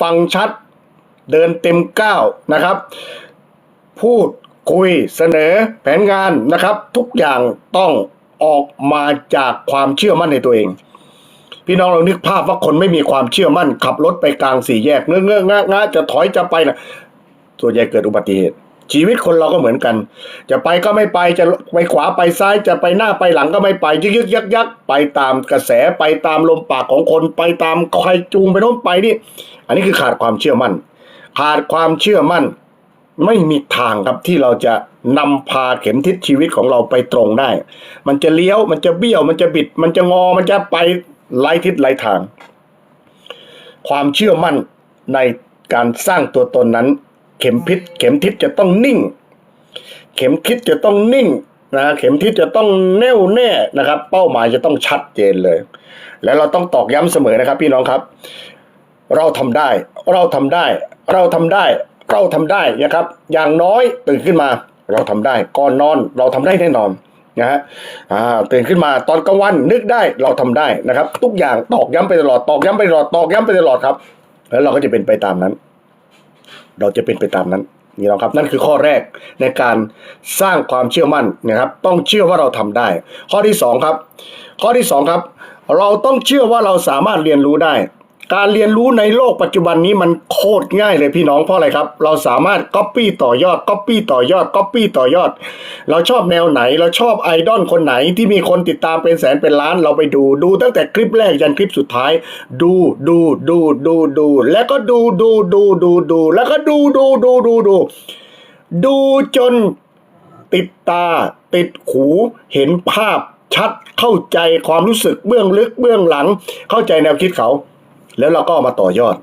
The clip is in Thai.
ฟังชัด เดินเต็มก้าวนะครับ พูดคุยเสนอแผนงานนะครับ ทุกอย่างต้องออกมาจากความเชื่อมั่นในตัวเอง พี่น้องเรานึกภาพว่าคนไม่มีความเชื่อมั่น ขับรถไปกลางสี่แยกเงื้อเงื้อง่าจะถอยจะไปนะส่วนใหญ่เกิดอุบัติเหตุ ชีวิตคนเราก็เหมือนกัน จะไปก็ไม่ไปจะไปขวาไปซ้ายจะไปหน้าไปหลังก็ไม่ไปยึกยึกยักยักไปตามกระแสไปตามลมปากของคนไปตามใครจูงไปโน้นไปนี่ อันนี้คือขาดความเชื่อมั่น ขาดความเชื่อมั่น ไม่มีทางครับที่เราจะนำพาเข็มทิศชีวิตของเราไปตรงได้ มันจะเลี้ยวมันจะเบี้ยว มันจะบิด มันจะงอมันจะไปไล่ทิศไล่ทาง ความเชื่อมั่นในการสร้างตัวตนนั้น เข็มพิษ เข็มทิศจะต้องนิ่ง เข็มทิศจะต้องนิ่งนะเข็มทิศจะต้องแน่วแน่นะครับ เป้าหมายจะต้องชัดเจนเลย และเราต้องตอกย้ำเสมอนะครับ พี่น้องครับ เราทำได้ เราทำได้ เราทำได้ เราทำได้นะครับ อย่างน้อยตื่นขึ้นมา เราทำได้ก่อนนอนเราทำได้แน่นอนนะฮะตื่นขึ้นมาตอนกลางวันนึกได้เราทำได้นะครับ ทุกอย่างตอกย้ำไปตลอดตอกย้ำไปตลอดตอกย้ำไปตลอดครับ แล้วเราก็จะเป็นไปตามนั้น เราจะเป็นไปตามนั้นนี่เราครับนั่นคือข้อแรกในการสร้างความเชื่อมั่นนะครับ ต้องเชื่อว่าเราทำได้ ข้อที่สองครับ ข้อที่สองครับ เราต้องเชื่อว่าเราสามารถเรียนรู้ได้ การเรียนรู้ในโลกปัจจุบันนี้มันโคตรง่ายเลยพี่น้องเพราะอะไรครับ เราสามารถก๊อปปี้ต่อยอดก๊อปปี้ต่อยอดก๊อปปี้ต่อยอด เราชอบแนวไหน เราชอบไอดอลคนไหนที่มีคนติดตามเป็นแสนเป็นล้านเราไปดูดูตั้งแต่คลิปแรกยันคลิปสุดท้าย ดูดูดูดูดู แล้วก็ดูดูดูดูดูแล้วก็ดูดูดูดูดู ดูจนติดตา ติดหูเห็นภาพชัดเข้าใจความรู้สึกเบื้องลึกเบื้องหลัง เข้าใจแนวคิดเขา แล้วเราก็เอามาต่อยอด